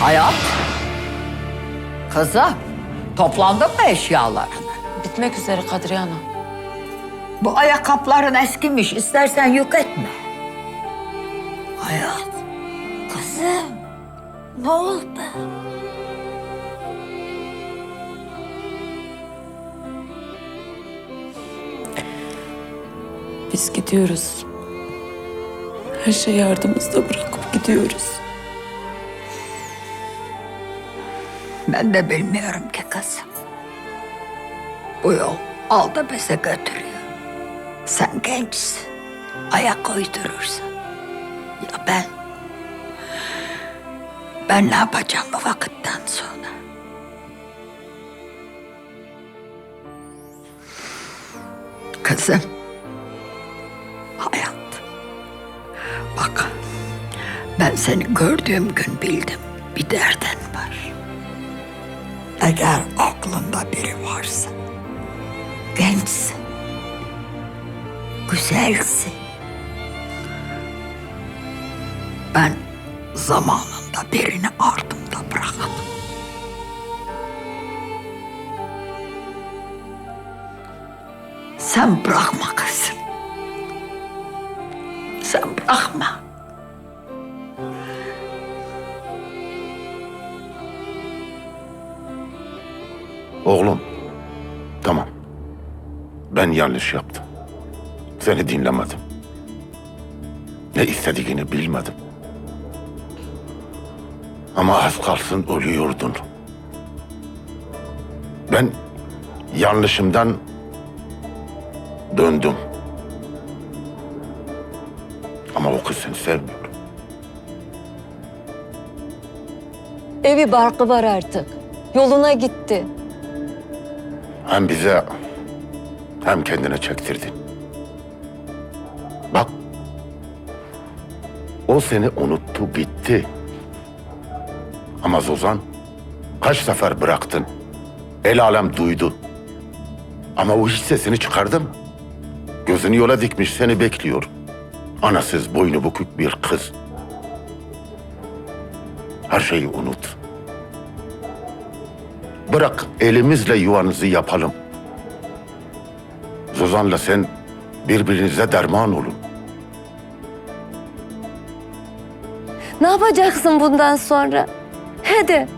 Hayat. Kızım, toplandın mı eşyaların? Bitmek üzere Kadriye Ana. Bu ayakkabıların eskimiş, istersen yük etme. Hayat, kızım, ne oldu? Biz gidiyoruz. Her şeyi ardımızda bırakıp gidiyoruz. Ben de bilmiyorum ki kızım. Bu yol aldı bize götürüyor. Sen gençsin, ayak uydurursun. Ya ben? Ben ne yapacağım bu vakitten sonra? Kızım, hayat. Bak, ben seni gördüğüm gün bildim. Bir derdin var. Eğer aklında biri varsa, gençsin, güzelsin. Ben zamanında birini ardımda bırakamam. Sen bırakma kızım. Sen bırakma. Oğlum, tamam. Ben yanlış yaptım. Seni dinlemedim. Ne istediğini bilmedim. Ama az kalsın ölüyordun. Ben yanlışımdan döndüm. Ama o kız seni sevmiyor. Evi barkı var artık. Yoluna gitti. Hem bize hem kendine çektirdin. Bak. O seni unuttu gitti. Ama Zozan kaç sefer bıraktın. El alem duydu. Ama o hiç sesini çıkardı mı? Gözünü yola dikmiş seni bekliyor. Anasız boynu bükük bir kız. Her şeyi unut. Bırak elimizle yuvanızı yapalım. Zozan'la sen birbirinize derman olun. Ne yapacaksın bundan sonra? Hadi.